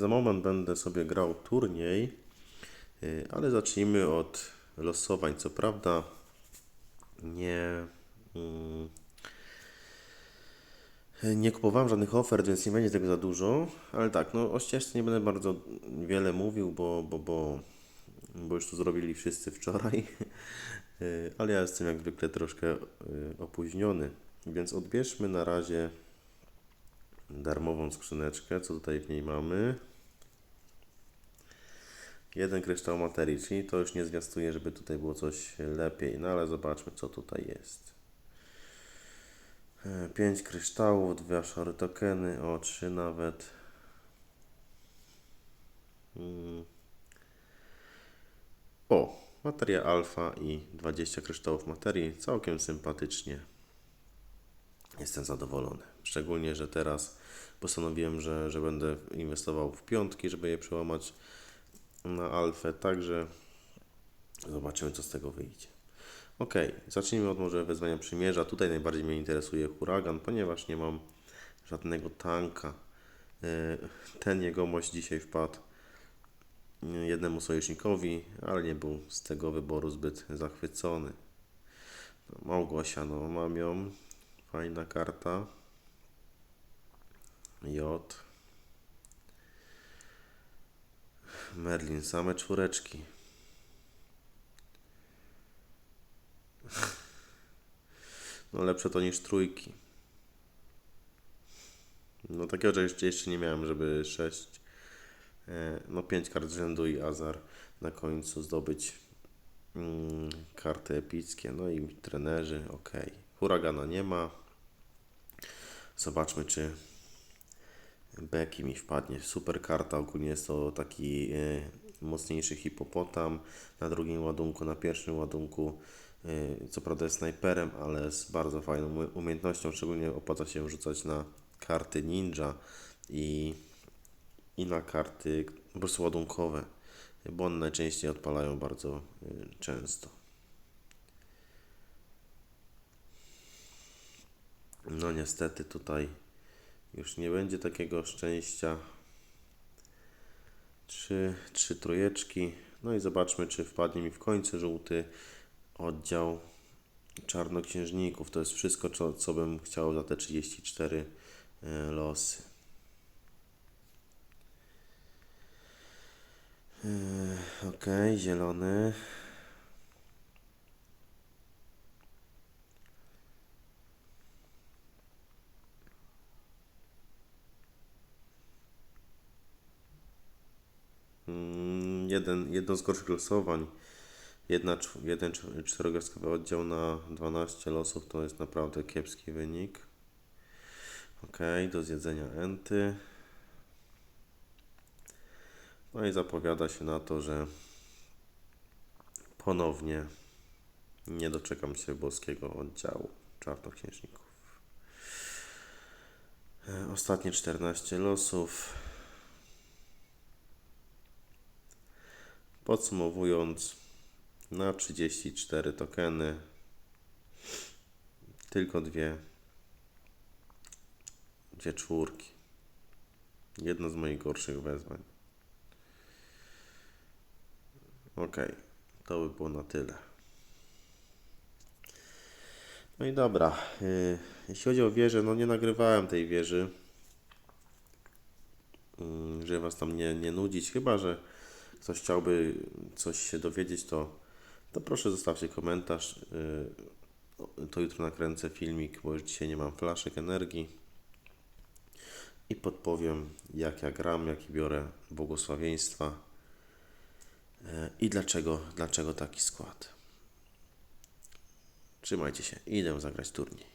Za moment będę sobie grał turniej, y, ale zacznijmy od losowań. Co prawda nie, mm, nie kupowałem żadnych ofert, więc nie będzie tego za dużo, ale tak, no o ścieżce nie będę bardzo wiele mówił, bo, bo, bo, bo już to zrobili wszyscy wczoraj, Y, ale ja jestem jak zwykle troszkę y, opóźniony, więc odbierzmy na razie darmową skrzyneczkę, co tutaj w niej mamy. Jeden kryształ materii, czyli to już nie zwiastuje, żeby tutaj było coś lepiej, no ale zobaczmy co tutaj jest. 5 kryształów, dwa szare tokeny, o 3 nawet. Mm. O, materia alfa i 20 kryształów materii, całkiem sympatycznie. Jestem zadowolony. Szczególnie, że teraz postanowiłem, że, że będę inwestował w piątki, żeby je przełamać na alfę, także zobaczymy, co z tego wyjdzie. Ok, zacznijmy od może wezwania przymierza. Tutaj najbardziej mnie interesuje huragan, ponieważ nie mam żadnego tanka. E, Ten jegomość dzisiaj wpadł jednemu sojusznikowi, ale nie był z tego wyboru zbyt zachwycony. No, Małgosia, no mam ją. Fajna karta. J. Merlin, same czwóreczki. No lepsze to niż trójki. No takiego jeszcze, jeszcze nie miałem, żeby 6, no 5 kart z rzędu i Azar na końcu zdobyć mm, karty epickie. No i trenerzy, ok. Huragana nie ma. Zobaczmy, czy Beki mi wpadnie. Super karta, ogólnie jest to taki e, mocniejszy hipopotam. Na drugim ładunku, na pierwszym ładunku, e, co prawda jest snajperem, ale z bardzo fajną umie- umiejętnością. Szczególnie opłaca się rzucać na karty ninja i, i na karty po prostu ładunkowe, bo one najczęściej odpalają bardzo e, często. No niestety tutaj już nie będzie takiego szczęścia. Trzy, trzy trójeczki. No i zobaczmy, czy wpadnie mi w końcu żółty oddział czarnoksiężników. To jest wszystko, co, co bym chciał za te 34 e, losy. E, Ok, zielony. Jeden, jedno z gorszych losowań. Jedna, jeden cz- czterogwiazdkowy oddział na 12 losów to jest naprawdę kiepski wynik. Ok, do zjedzenia enty. No i zapowiada się na to, że ponownie nie doczekam się boskiego oddziału czarnoksiężników. E, Ostatnie 14 losów. Podsumowując, na 34 tokeny tylko dwie, dwie czwórki. Jedno z moich gorszych wezwań. Ok, to by było na tyle. No i dobra, yy, jeśli chodzi o wieżę, no nie nagrywałem tej wieży, yy, żeby Was tam nie, nie nudzić, chyba że ktoś chciałby coś się dowiedzieć, to, to proszę zostawcie komentarz. Yy, To jutro nakręcę filmik, bo już dzisiaj nie mam flaszek energii. I podpowiem, jak ja gram, jakie biorę błogosławieństwa yy, i dlaczego, dlaczego taki skład. Trzymajcie się, idę zagrać turniej.